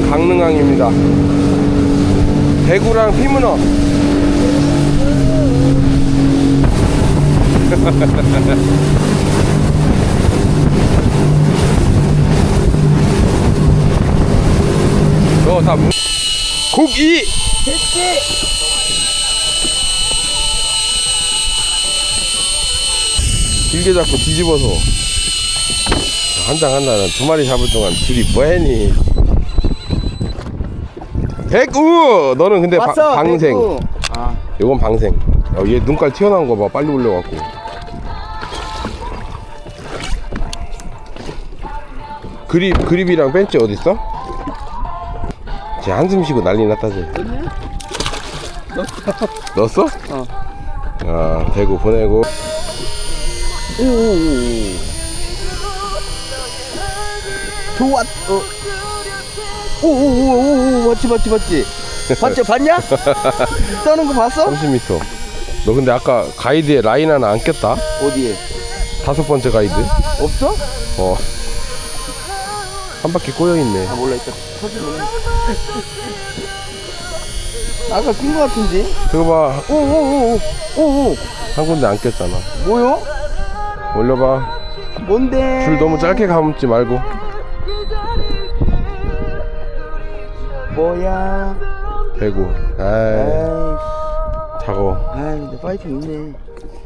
여기는 강릉항입니다. 대구랑 피문어. 저다 무... 고기! 길게 잡고 뒤집어서 한 장 한다는 두 마리 잡을 동안 둘이 뭐했니? 백우! 너는 근데 바- 왔어, 방생. 대구. 아, 요건 방생. 어, 얘 눈깔 튀어나온 거 봐. 빨리 올려갖고. 그립, 그립이랑 벤치 어딨어? 쟤 한숨 쉬고 난리 났다, 쟤. 넣었어? 어. 아, 대구 보내고. 오오오. 좋았, 어. 오오오오오, 맞지, 맞지, 맞지. 봤지, 봤냐? 떠는 거 봤어? 30m. 너 근데 아까 가이드에 라인 하나 안 꼈다? 어디에? 다섯 번째 가이드. 없어? 어. 한 바퀴 꼬여있네. 아, 몰라, 있다. 터지네. 아까 낀 거 같은데? 저거 봐. 오오오오, 오오. 한 군데 안 꼈잖아. 뭐요? 올려봐. 뭔데? 줄 너무 짧게 감지 말고. 뭐야? 대구. 아이, 아이, 작어. 아이, 근데 파이팅 있네.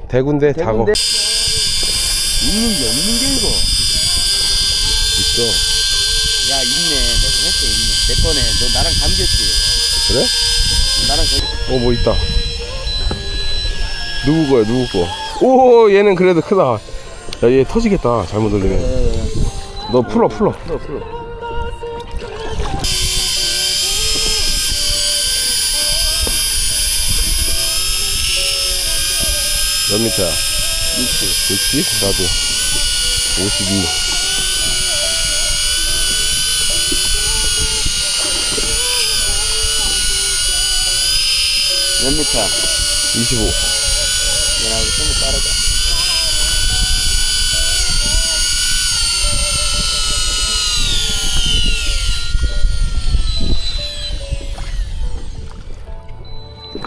대구인데 작어. 대구인데? 있는 게 없는 게 이거. 있어. 야 있네 내가 했어 있네 내 거네 너 나랑 감겼지 그래? 너 나랑 거 어, 뭐 있다. 누구 거야, 누구 거? 오, 얘는 그래도 크다. 야, 얘 터지겠다. 잘못 올리면. 너 풀어, 풀어. 풀어 풀어 몇 미터야? 60 60? 나도. 52. 몇 미터 25. 얘나하고 좀 빠르다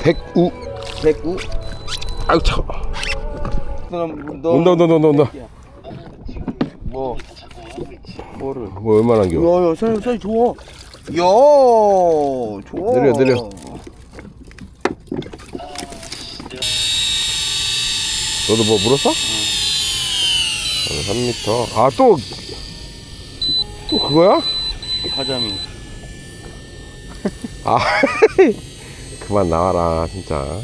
백우. 백구 아유, 차가. 그럼 너 온다, 온다, 온다, 온다. 뭐 뭐를 뭐, 얼마나 겨? 야야 사이 사이 좋아 야 좋아 느려, 느려. 너도 뭐 물었어? 응. 3m. 아, 또, 또 그거야? 가자미 아, 그만 나와라, 진짜.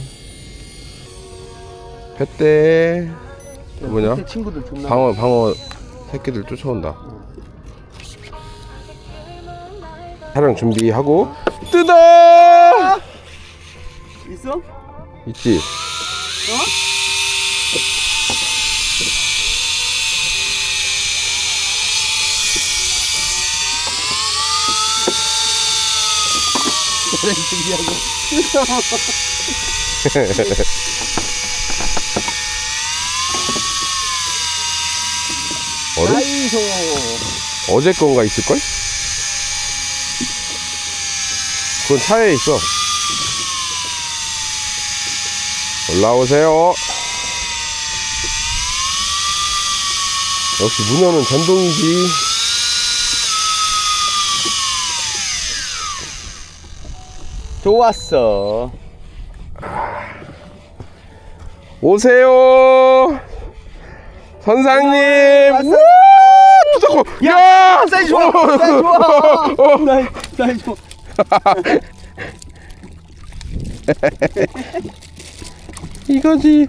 횟대, 뭐냐? 밑에 친구들 존나 방어, 방어 새끼들 쫓아온다. 촬영 준비하고, 뜯어! 있어? 있지? 그래 준비하고 어른? 아이소 어제 건가 있을걸? 그건 차에 있어. 올라오세요. 역시 문어는 전동이지. 좋았어 오세요. 선상님. 우! 잠깐. 야! 사이즈 좋아 어, 사이즈 좋아 어, 어. 사이즈 사이즈 좋아 이거지.